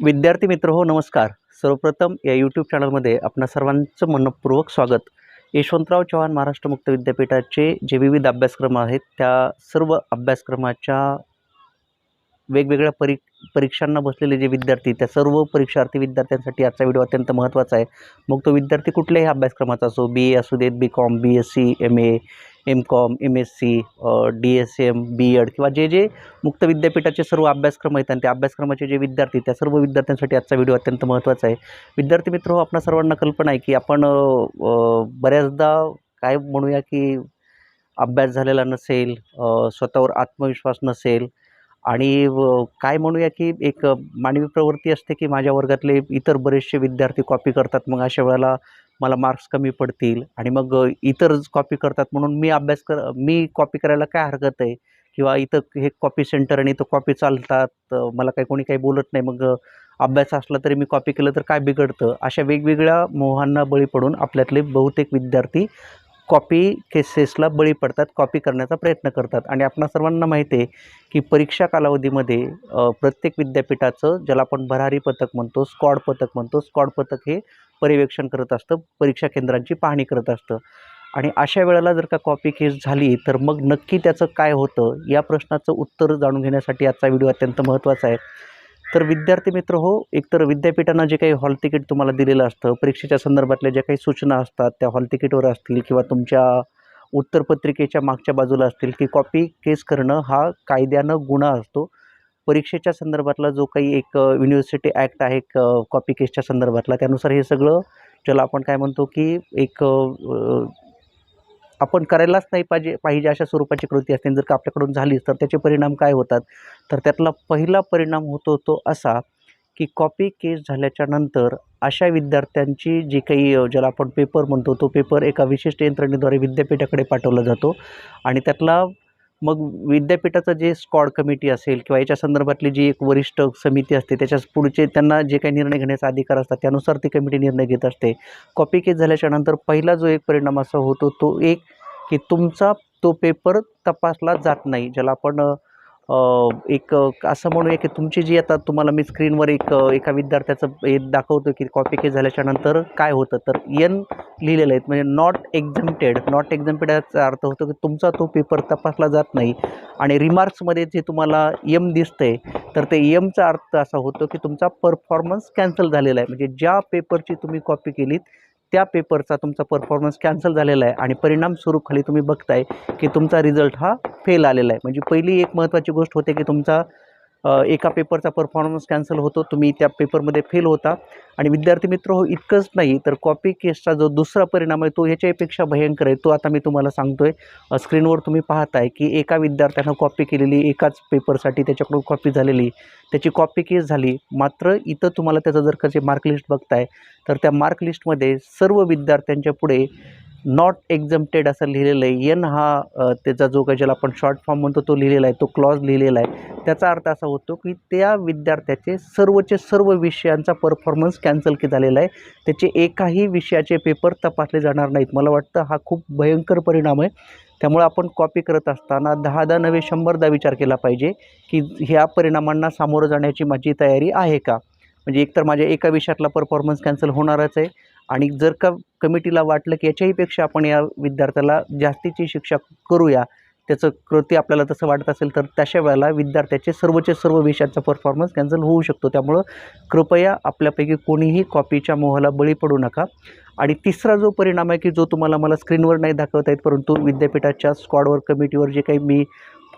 विद्यार्थी मित्र हो नमस्कार. सर्वप्रथम या यूट्यूब चॅनलमध्ये आपणा सर्वांचं मनपूर्वक स्वागत. यशवंतराव चव्हाण महाराष्ट्र मुक्त विद्यापीठाचे जे विविध अभ्यासक्रम आहेत त्या सर्व अभ्यासक्रमाच्या वेगवेगळ्या परी परीक्षांना बसलेले जे विद्यार्थी त्या सर्व परीक्षार्थी विद्यार्थ्यांसाठी आजचा व्हिडिओ अत्यंत महत्त्वाचा आहे. मग तो विद्यार्थी कुठल्याही अभ्यासक्रमाचा असो बी ए असू देत B com B S C M A M com M S C D S M B ed किंवा जे जे मुक्त विद्यापीठाचे सर्व अभ्यासक्रम आहेत आणि त्या अभ्यासक्रमाचे जे विद्यार्थी त्या सर्व विद्यार्थ्यांसाठी आजचा व्हिडिओ अत्यंत महत्त्वाचा आहे. विद्यार्थी मित्र हो आपणा सर्वांना कल्पना आहे की आपण बऱ्याचदा काय म्हणूया की अभ्यास झालेला नसेल स्वतःवर आत्मविश्वास नसेल आणि व काय म्हणूया की एक मानवी प्रवृत्ती असते की माझ्या वर्गातले इतर बरेचसे विद्यार्थी कॉपी करतात मग अशा वेळेला मला मार्क्स कमी पडतील आणि मग इतर कॉपी करतात म्हणून मी अभ्यास कर मी कॉपी करायला काय हरकत आहे? किंवा इथं हे कॉपी सेंटर आणि इथं कॉपी चालतात मला काही कोणी काही बोलत नाही. मग अभ्यास असला तरी मी कॉपी केलं तर काय बिघडतं? अशा वेगवेगळ्या मोहांना बळी पडून आपल्यातले बहुतेक विद्यार्थी कॉपी केसेसला बळी पडतात कॉपी करण्याचा प्रयत्न करतात. आणि आपणा सर्वांना माहिती आहे की परीक्षा कालावधीमध्ये प्रत्येक विद्यापीठाचं ज्याला आपण भरारी पथक म्हणतो स्कॉड पथक म्हणतो स्कॉड पथक हे पर्यवेक्षण करत असतं परीक्षा केंद्रांची पाहणी करत असतं. आणि अशा वेळेला जर का कॉपी केस झाली तर मग नक्की त्याचं काय होतं या प्रश्नाचं उत्तर जाणून घेण्यासाठी आजचा व्हिडिओ अत्यंत महत्त्वाचा आहे. तर विद्यार्थी मित्र हो एकतर विद्यापीठानं जे काही हॉल तिकीट तुम्हाला दिलेलं असतं परीक्षेच्या संदर्भातल्या ज्या काही सूचना असतात त्या हॉल तिकीटवर असतील किंवा तुमच्या उत्तरपत्रिकेच्या मागच्या बाजूला असतील की कॉपी केस करणं हा कायद्यानं गुन्हा असतो. परीक्षेच्या संदर्भातला जो काही एक युनिव्हर्सिटी ॲक्ट आहे कॉपी केसच्या संदर्भातला त्यानुसार हे सगळं ज्याला आपण काय म्हणतो की एक आपण करायलाच नाही पाहिजे पाहिजे अशा स्वरूपाची कृती असते. जर का आपल्याकडून झालीच तर त्याचे परिणाम काय होतात? तर त्यातला पहिला परिणाम होतो तो असा की कॉपी केस झाल्याच्यानंतर अशा विद्यार्थ्यांची जी काही ज्याला आपण पेपर म्हणतो तो पेपर एका विशिष्ट यंत्रणेद्वारे विद्यापीठाकडे पाठवला जातो. आणि त्यातला मग विद्यापीठाचं जे स्कॉड कमिटी असेल किंवा याच्या संदर्भातली जी एक वरिष्ठ समिती असते त्याच्या पुढचे त्यांना जे काही निर्णय घेण्याचा अधिकार असतात त्यानुसार ती कमिटी निर्णय घेत असते. कॉपी केस झाल्याच्यानंतर पहिला जो एक परिणाम असा होतो तो एक की तुमचा तो पेपर तपासला जात नाही ज्याला आपण एक असं म्हणूया की तुमची जी आता तुम्हाला मी स्क्रीनवर एक एका विद्यार्थ्याचं हे दाखवतो की कॉपी केस झाल्याच्यानंतर काय होतं? तर यन लिहिलेलं आहेत म्हणजे नॉट एक्झम्प्टेड नॉट एक्झम्प्टेड याचा अर्थ होतो की तुमचा तो पेपर तपासला जात नाही. आणि रिमार्क्समध्ये जे तुम्हाला यम दिसतंय तर ते यमचा अर्थ असा होतो की तुमचा परफॉर्मन्स कॅन्सल झालेला आहे. म्हणजे ज्या पेपरची तुम्ही कॉपी केलीत त्या पेपरचा तुमचा परफॉर्मन्स कॅन्सल झालेला आहे आणि परिणामस्वरूप खाली तुम्ही बघताय की तुमचा रिझल्ट हा फेल आलेला आहे. म्हणजे पहिली एक महत्त्वाची गोष्ट होते की तुमचा एका पेपरचा परफॉर्मन्स कॅन्सल होतो. तुम्ही त्या पेपरमध्ये फेल होता. आणि विद्यार्थी मित्र हो इतकंच नाही तर कॉपी केसचा जो दुसरा परिणाम आहे तो ह्याच्यापेक्षा भयंकर आहे. तो आता मी तुम्हाला सांगतो आहे स्क्रीनवर तुम्ही पाहताय की एका विद्यार्थ्यानं कॉपी केलेली एकाच पेपरसाठी त्याच्याकडून कॉपी झालेली. त्याची कॉपी केस झाली. मात्र इथं तुम्हाला त्याचं जर का जे मार्क लिस्ट बघताय तर त्या मार्क लिस्टमध्ये सर्व विद्यार्थ्यांच्या पुढे नॉट एक्झम्प्टेड असं लिहिलेलं आहे. एन हा त्याचा जो काही ज्याला आपण शॉर्ट फॉर्म म्हणतो तो लिहिलेला आहे. तो क्लॉज लिहिलेला आहे. त्याचा अर्थ असा होतो की त्या विद्यार्थ्याचे सर्वचे सर्व विषयांचा परफॉर्मन्स कॅन्सल की झालेला आहे. त्याचे एकाही विषयाचे पेपर तपासले जाणार नाहीत. मला वाटतं हा खूप भयंकर परिणाम आहे. त्यामुळे आपण कॉपी करत असताना दहादा नव्हे शंभरदा विचार केला पाहिजे की ह्या परिणामांना सामोरं जाण्याची माझी तयारी आहे का? म्हणजे एकतर माझ्या एका विषयातला परफॉर्मन्स कॅन्सल होणारच आहे. आणि जर का कमिटीला वाटलं की याच्याहीपेक्षा आपण या विद्यार्थ्याला जास्तीची शिक्षा करूया त्याचं कृती आपल्याला तसं वाटत असेल तर तशा वेळेला विद्यार्थ्याचे सर्वचे सर्व विषयांचा परफॉर्मन्स कॅन्सल होऊ शकतो. त्यामुळं कृपया आपल्यापैकी कोणीही कॉपीच्या मोहाला बळी पडू नका. आणि तिसरा जो परिणाम आहे की जो तुम्हाला मला स्क्रीनवर नाही दाखवता येत परंतु विद्यापीठाच्या स्क्वॉडवर कमिटीवर जे काही मी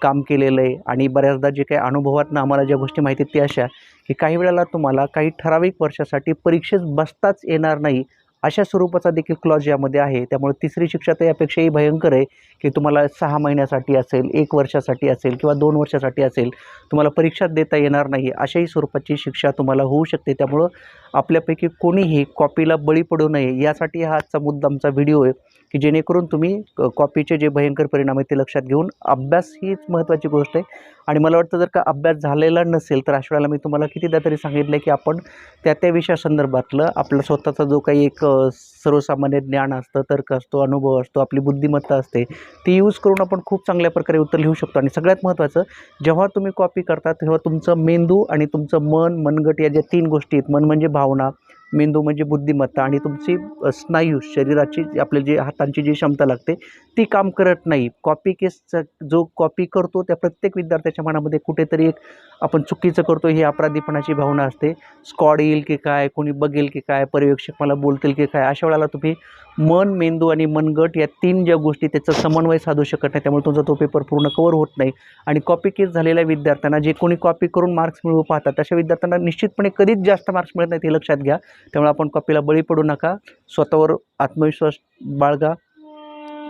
काम केलेलं आहे आणि बऱ्याचदा जे काही अनुभवातनं आम्हाला ज्या गोष्टी माहिती आहेत त्या अशा की काही वेळेला तुम्हाला काही ठराविक वर्षासाठी परीक्षेत बसताच येणार नाही अशा स्वरूपाचा देखील क्लॉज यामध्ये आहे. त्यामुळे तिसरी शिक्षा तर यापेक्षाही भयंकर आहे की तुम्हाला सहा महिन्यासाठी असेल एक वर्षासाठी असेल किंवा दोन वर्षासाठी असेल तुम्हाला परीक्षा देता येणार नाही अशाही स्वरूपाची शिक्षा तुम्हाला होऊ शकते. त्यामुळं आपल्यापैकी कोणीही कॉपीला बळी पडू नये यासाठी हा आजचा मुद्दा आमचा व्हिडिओ आहे. की जेणेकरून तुम्ही कॉपीचे जे भयंकर परिणाम आहेत ते लक्षात घेऊन अभ्यास हीच महत्त्वाची गोष्ट आहे. आणि मला वाटतं जर का अभ्यास झालेला नसेल तर अशा वेळेला मी तुम्हाला कितीदा तरी सांगितलं की आपण त्या त्या विषयासंदर्भातलं आपला स्वतःचा जो काही एक सर्वसामान्य ज्ञान असतं तर्क असतो अनुभव असतो आपली बुद्धिमत्ता असते ती यूज करून आपण खूप चांगल्या प्रकारे उत्तर लिहू शकतो. आणि सगळ्यात महत्त्वाचं जेव्हा तुम्ही कॉपी करता तेव्हा तुमचं मेंदू आणि तुमचं मन मनगट या ज्या तीन गोष्टी आहेत मन म्हणजे भावना मेंदू म्हणजे बुद्धिमत्ता आणि तुमची स्नायू शरीराची आपल्या जे हातांची जी क्षमता लागते ती काम करत नाही. कॉपी केसचा जो कॉपी करतो त्या प्रत्येक विद्यार्थ्याच्या मनामध्ये कुठेतरी एक आपण चुकीचं करतो ही अपराधीपणाची भावना असते. स्कॉड येईल की काय कोणी बघेल की काय पर्यवेक्षक मला बोलतील की काय अशा वेळेला तुम्ही मन मेंदू आणि मनगट या तीन ज्या गोष्टी त्याचा समन्वय साधू शकत नाही. त्यामुळे तुमचा तो पेपर पूर्ण कवर होत नाही. आणि कॉपी केस झालेल्या विद्यार्थ्यांना जे कोणी कॉपी करून मार्क्स मिळवू पाहतात अशा विद्यार्थ्यांना निश्चितपणे कधीच जास्त मार्क्स मिळत नाहीत हे लक्षात घ्या. त्यामुळे आपण कॉपीला बळी पडू नका. स्वतःवर आत्मविश्वास बाळगा.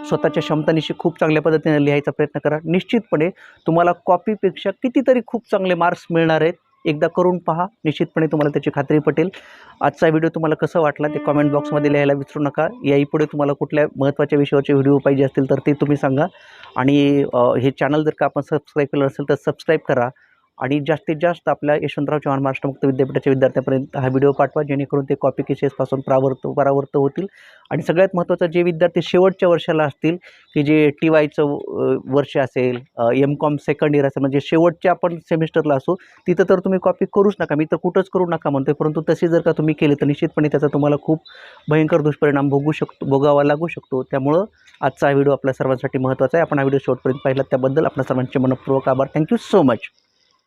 स्वतःच्या क्षमतानिशी खूप चांगल्या पद्धतीने लिहायचा प्रयत्न करा. निश्चितपणे तुम्हाला कॉपीपेक्षा कितीतरी खूप चांगले मार्क्स मिळणार आहेत. एकदा करून पहा. निश्चितपणे तुम्हाला त्याची खात्री पटेल. आजचा व्हिडिओ तुम्हाला कसं वाटला ते कॉमेंट बॉक्समध्ये लिहायला विसरू नका. याही पुढे तुम्हाला कुठल्या महत्त्वाच्या विषयावरचे व्हिडिओ पाहिजे असतील तर ते तुम्ही सांगा. आणि हे चॅनल जर का आपण सबस्क्राईब केलं असेल तर सबस्क्राईब करा. आणि जास्तीत जास्त आपल्या यशवंतराव चव्हाण महाराष्ट्र मुक्त विद्यापीठाच्या विद्यार्थ्यापर्यंत हा व्हिडिओ पाठवा जेणेकरून ते कॉपी केसेसपासून परावर्त परावर्त होतील. आणि सगळ्यात महत्त्वाचं जे विद्यार्थी शेवटच्या वर्षाला असतील की जे टी वायचं वर्ष असेल एम कॉम सेकंड इयर असेल म्हणजे शेवटच्या आपण सेमिस्टरला असो तिथं तर तुम्ही कॉपी करूच नका. मी तर कुठंच करू नका म्हणतो परंतु तशी जर का तुम्ही केली तर निश्चितपणे त्याचा तुम्हाला खूप भयंकर दुष्परिणाम भोगू शकतो भोगावा लागू शकतो. त्यामुळं आजचा हा व्हिडिओ आपल्या सर्वांसाठी महत्त्वाचा आहे. आपण हा व्हिडिओ शेवटपर्यंत पाहिला त्याबद्दल आपल्या सर्वांचे मनपूर्वक आभार. Thank you so much